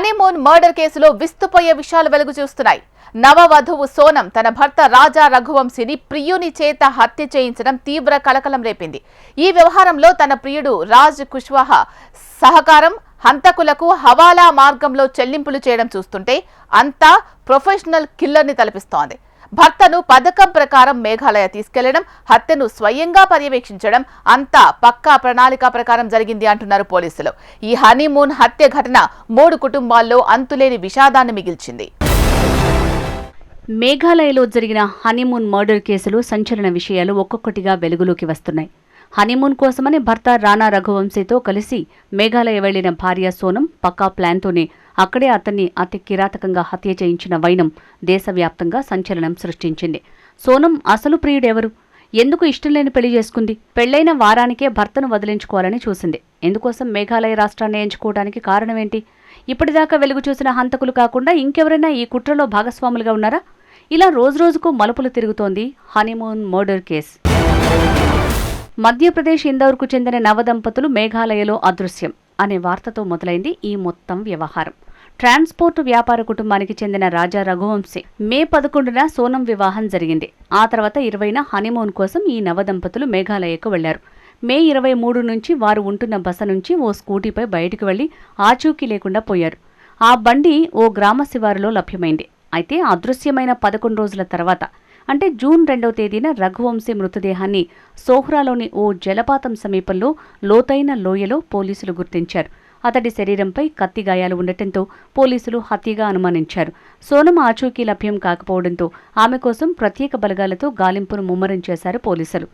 Honeymoon murder కేసులో విస్తుపోయే విషయాలు వెలుగు చూస్తున్నాయి. నవవధువు సోనం తన భర్త రాజా రఘువంశిని ప్రియుని చేత హత్య చేయించడం తీవ్ర కలకలం రేపింది. ఈ వ్యవహారంలో తన ప్రియుడు రాజ్ కుష్వాహా సహకారం హంతకులకు హవాలా మార్గంలో చెల్లింపులు చేయడం చూస్తుంటే అంతా ప్రొఫెషనల్ కిల్లర్ని తలపిస్తోంది. భర్తను పథకం ప్రకారం మేఘాలయ తీసుకెళ్ళడం హత్యను స్వయంగా పర్యవేక్షించడం అంతా పక్కా ప్రణాళిక ప్రకారం జరిగింది అంటున్నారు పోలీసులు. ఈ హనీమూన్ హత్య ఘటన మూడు కుటుంబాల్లో అంతులేని విషాదాన్ని మిగిల్చింది. మేఘాలయలో జరిగిన హనీమూన్ మర్డర్ కేసులు సంచలన విషయాలు ఒక్కొక్కటిగా వెలుగులోకి వస్తున్నాయి. హనీమూన్ కోసమని భర్త రాణా రఘువంశీతో కలిసి మేఘాలయ వెళ్ళిన భార్య సోనం పక్కా ప్లాన్తోనే అక్కడే అతన్ని అతి కిరాతకంగా హత్య చేయించిన వైనం దేశవ్యాప్తంగా సంచలనం సృష్టించింది. సోనం అసలు ప్రియుడెవరు? ఎందుకు ఇష్టం లేని పెళ్ళి చేసుకుంది? పెళ్ళైన వారానికే భర్తను వదిలించుకోవాలని చూసింది. ఎందుకోసం మేఘాలయ రాష్ట్రాన్ని ఎంచుకోవడానికి కారణమేంటి? ఇప్పటిదాకా వెలుగు చూసిన హంతకులు కాకుండా ఇంకెవరైనా ఈ కుట్రలో భాగస్వాములుగా ఉన్నారా? ఇలా రోజురోజుకు మలుపులు తిరుగుతోంది హనీమూన్ మర్డర్ కేస్. మధ్యప్రదేశ్ ఇందౌర్కు చెందిన నవదంపతులు మేఘాలయలో అదృశ్యం అనే వార్తతో మొదలైంది ఈ మొత్తం వ్యవహారం. ట్రాన్స్పోర్ట్ వ్యాపార కుటుంబానికి చెందిన రాజా రఘువంశీ మే పదకొండున సోనం వివాహం జరిగింది. ఆ తర్వాత ఇరవైన హనీమూన్ కోసం ఈ నవదంపతులు మేఘాలయకు వెళ్ళారు. మే ఇరవై మూడు నుంచి వారు ఉంటున్న బస నుంచి ఓ స్కూటీపై బయటకు వెళ్ళి ఆచూకీ లేకుండా పోయారు. ఆ బండి ఓ గ్రామ శివారులో లభ్యమైంది. అయితే అదృశ్యమైన పదకొండు రోజుల తర్వాత అంటే జూన్ రెండవ తేదీన రఘువంశీ మృతదేహాన్ని సోహ్రాలోని ఓ జలపాతం సమీపంలో లోతైన లోయలో పోలీసులు గుర్తించారు. అతడి శరీరంపై కత్తి గాయాలు ఉండటంతో పోలీసులు హత్యగా అనుమానించారు. సోనం ఆచూకీ లభ్యం కాకపోవడంతో ఆమె కోసం ప్రత్యేక బలగాలతో గాలింపును ముమ్మరం చేశారు పోలీసులు.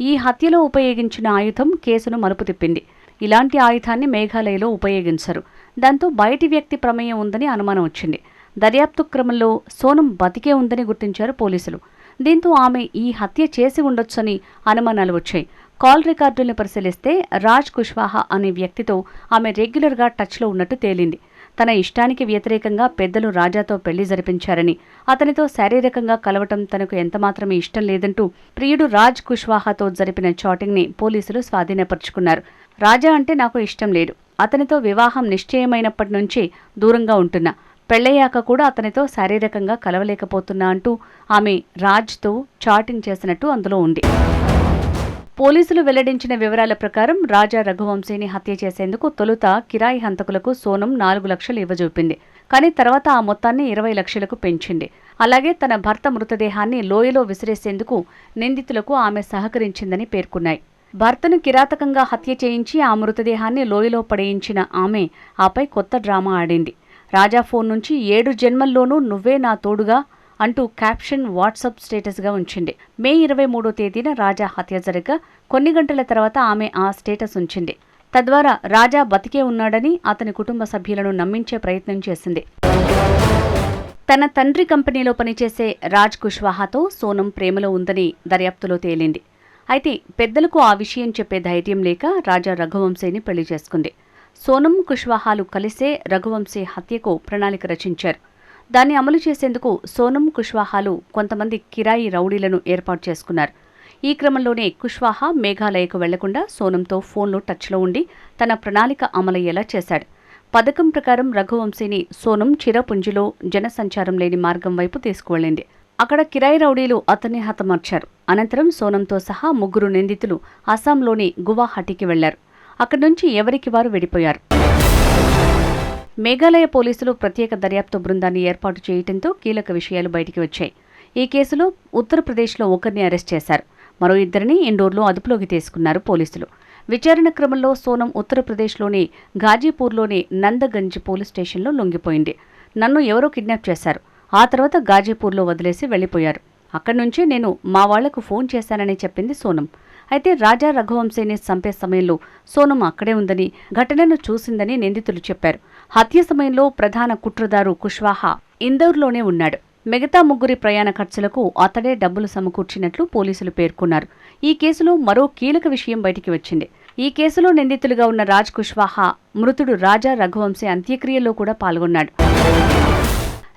ఈ హత్యలో ఉపయోగించిన ఆయుధం కేసును మలుపు తిప్పింది. ఇలాంటి ఆయుధాన్ని మేఘాలయలో ఉపయోగించరు. దాంతో బయటి వ్యక్తి ప్రమేయం ఉందని అనుమానం వచ్చింది. దర్యాప్తు క్రమంలో సోనం బతికే ఉందని గుర్తించారు పోలీసులు. దీంతో ఆమె ఈ హత్య చేసి ఉండొచ్చని అనుమానాలు వచ్చాయి. కాల్ రికార్డుల్ని పరిశీలిస్తే రాజ్ కుష్వాహా అనే వ్యక్తితో ఆమె రెగ్యులర్గా టచ్లో ఉన్నట్టు తేలింది. తన ఇష్టానికి వ్యతిరేకంగా పెద్దలు రాజాతో పెళ్ళి జరిపించారని అతనితో శారీరకంగా కలవటం తనకు ఎంతమాత్రమే ఇష్టం లేదంటూ ప్రియుడు రాజ్ కుష్వాహాతో జరిపిన చాటింగ్ని పోలీసులు స్వాధీనపరుచుకున్నారు. రాజా అంటే నాకు ఇష్టం లేదు. అతనితో వివాహం నిశ్చయమైనప్పటి నుంచి దూరంగా ఉంటున్నా. పెళ్ళయ్యాక కూడా అతనితో శారీరకంగా కలవలేకపోతున్నా అంటూ ఆమె రాజ్తో చాటింగ్ చేసినట్టు అందులో ఉంది. పోలీసులు వెల్లడించిన వివరాల ప్రకారం రాజా రఘువంశీని హత్య చేసేందుకు తొలుత కిరాయి హంతకులకు సోనం నాలుగు లక్షలు ఇవ్వజూపింది. కానీ తర్వాత ఆ మొత్తాన్ని ఇరవై లక్షలకు పెంచింది. అలాగే తన భర్త మృతదేహాన్ని లోయలో విసిరేసేందుకు నిందితులకు ఆమె సహకరించిందని పేర్కొన్నాయి. భర్తను కిరాతకంగా హత్య చేయించి ఆ మృతదేహాన్ని లోయలో పడేయించిన ఆమె ఆపై కొత్త డ్రామా ఆడింది. రాజా ఫోన్ నుంచి ఏడు జన్మల్లోనూ నువ్వే నా తోడుగా అంటూ క్యాప్షన్ వాట్సాప్ స్టేటస్గా ఉంచింది. మే ఇరవై మూడో తేదీన రాజా హత్య జరగగా కొన్ని గంటల తర్వాత ఆమె ఆ స్టేటస్ ఉంచింది. తద్వారా రాజా బతికే ఉన్నాడని అతని కుటుంబ సభ్యులను నమ్మించే ప్రయత్నం చేసింది. తన తండ్రి కంపెనీలో పనిచేసే రాజ్ కుష్వాహాతో సోనం ప్రేమలో ఉందని దర్యాప్తులో తేలింది. అయితే పెద్దలకు ఆ విషయం చెప్పే ధైర్యం లేక రాజా రఘువంశీని పెళ్ళి చేసుకుంది. సోనం కుష్వాహాలు కలిసే రఘువంశీ హత్యకు ప్రణాళిక రచించారు. దాన్ని అమలు చేసేందుకు సోనం కుష్వాహాలు కొంతమంది కిరాయి రౌడీలను ఏర్పాటు చేసుకున్నారు. ఈ క్రమంలోనే కుష్వాహా మేఘాలయకు వెళ్ళకుండా సోనంతో ఫోన్లో టచ్లో ఉండి తన ప్రణాళిక అమలయ్యేలా చేశాడు. పథకం ప్రకారం రఘువంశీని సోనం చిరపుంజిలో జనసంచారం లేని మార్గం వైపు తీసుకువెళ్ళింది. అక్కడ కిరాయి రౌడీలు అతన్ని హతమార్చారు. అనంతరం సోనంతో సహా ముగ్గురు నిందితులు అస్సాంలోని గువాహటికి వెళ్ళారు. అక్కడి నుంచి ఎవరికి వారు వెడిపోయారు? మేఘాలయ పోలీసులు ప్రత్యేక దర్యాప్తు బృందాన్ని ఏర్పాటు చేయడంతో కీలక విషయాలు బయటికి వచ్చాయి. ఈ కేసులో ఉత్తరప్రదేశ్లో ఒకరిని అరెస్ట్ చేశారు. మరో ఇద్దరిని ఇండోర్లో అదుపులోకి తీసుకున్నారు పోలీసులు. విచారణ క్రమంలో సోనం ఉత్తరప్రదేశ్లోని ఘాజీపూర్లోని నందగంజ్ పోలీస్ స్టేషన్లో లొంగిపోయింది. నన్ను ఎవరో కిడ్నాప్ చేశారు. ఆ తర్వాత గాజీపూర్లో వదిలేసి వెళ్ళిపోయారు అక్కడి నుంచి నేను మా వాళ్ళకు ఫోన్ చేశానని చెప్పింది సోనం. అయితే రాజా రఘువంశీని చంపే సమయంలో సోనం అక్కడే ఉందని ఘటనను చూసిందని నిందితులు చెప్పారు. హత్య సమయంలో ప్రధాన కుట్రదారు కుష్వాహా ఇందౌర్లోనే ఉన్నాడు. మిగతా ముగ్గురి ప్రయాణ ఖర్చులకు అతడే డబ్బులు సమకూర్చినట్లు పోలీసులు పేర్కొన్నారు. ఈ కేసులో మరో కీలక విషయం బయటికి వచ్చింది. ఈ కేసులో నిందితులుగా ఉన్న రాజ్ కుష్వాహా మృతుడు రాజా రఘువంశీ అంత్యక్రియల్లో కూడా పాల్గొన్నాడు.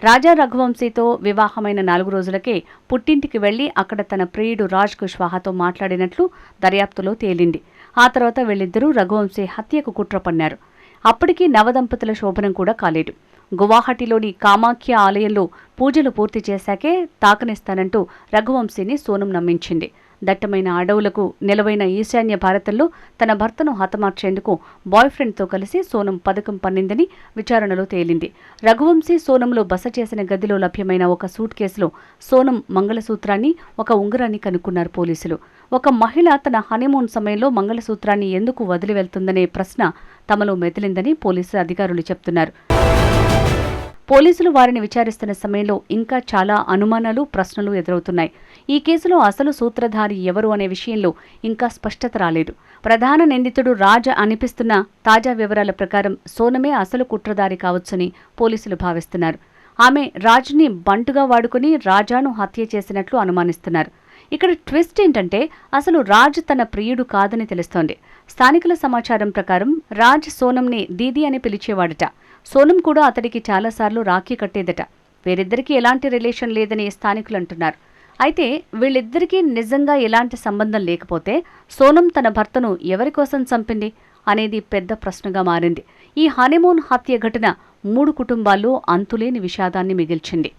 రాజా రఘువంశీతో వివాహమైన నాలుగు రోజులకే పుట్టింటికి వెళ్ళి అక్కడ తన ప్రియుడు రాజ్ కుష్వాహాతో మాట్లాడినట్లు దర్యాప్తులో తేలింది. ఆ తర్వాత వీళ్ళిద్దరూ రఘువంశీ హత్యకు కుట్ర పన్నారు అప్పటికీ నవదంపతుల శోభనం కూడా కాలేదు. గువాహటిలోని కామాఖ్య ఆలయంలో పూజలు పూర్తి చేశాకే తాకనిస్తానంటూ రఘువంశీని సోనం నమ్మించింది. దట్టమైన అడవులకు నిలవైన ఈశాన్య భారతంలో తన భర్తను హతమార్చేందుకు బాయ్ ఫ్రెండ్తో కలిసి సోనం పథకం పన్నిందని విచారణలో తేలింది. రఘువంశీ సోనంలో బస చేసిన గదిలో లభ్యమైన ఒక సూట్ కేసులో సోనం మంగళసూత్రాన్ని ఒక ఉంగరాన్ని కనుక్కున్నారు పోలీసులు. ఒక మహిళ తన హనీమూన్ సమయంలో మంగళసూత్రాన్ని ఎందుకు వదిలి వెళ్తుందనే ప్రశ్న తమలో మెదిలిందని పోలీసు అధికారులు చెప్తున్నారు. పోలీసులు వారిని విచారిస్తున్న సమయంలో ఇంకా చాలా అనుమానాలు ప్రశ్నలు ఎదురవుతున్నాయి. ఈ కేసులో అసలు సూత్రధారి ఎవరు అనే విషయంలో ఇంకా స్పష్టత రాలేదు. ప్రధాన నిందితుడు రాజ అనిపిస్తున్న తాజా వివరాల ప్రకారం సోనమే అసలు కుట్రధారి కావచ్చని పోలీసులు భావిస్తున్నారు. ఆమె రాజుని బంటుగా వాడుకుని రాజాను హత్య చేసినట్లు అనుమానిస్తున్నారు. ఇక్కడ ట్విస్ట్ ఏంటంటే అసలు రాజ్ తన ప్రియుడు కాదని తెలుస్తోంది. స్థానికుల సమాచారం ప్రకారం రాజ్ సోనంని దీదీ అని పిలిచేవాడట. సోనం కూడా అతడికి చాలాసార్లు రాఖీ కట్టేదట. వీరిద్దరికీ ఎలాంటి రిలేషన్ లేదని స్థానికులు అంటున్నారు. అయితే వీళ్ళిద్దరికీ నిజంగా ఎలాంటి సంబంధం లేకపోతే సోనం తన భర్తను ఎవరి కోసం చంపింది అనేది పెద్ద ప్రశ్నగా మారింది. ఈ హనీమూన్ హత్య ఘటన మూడు కుటుంబాల్లో అంతులేని విషాదాన్ని మిగిల్చింది.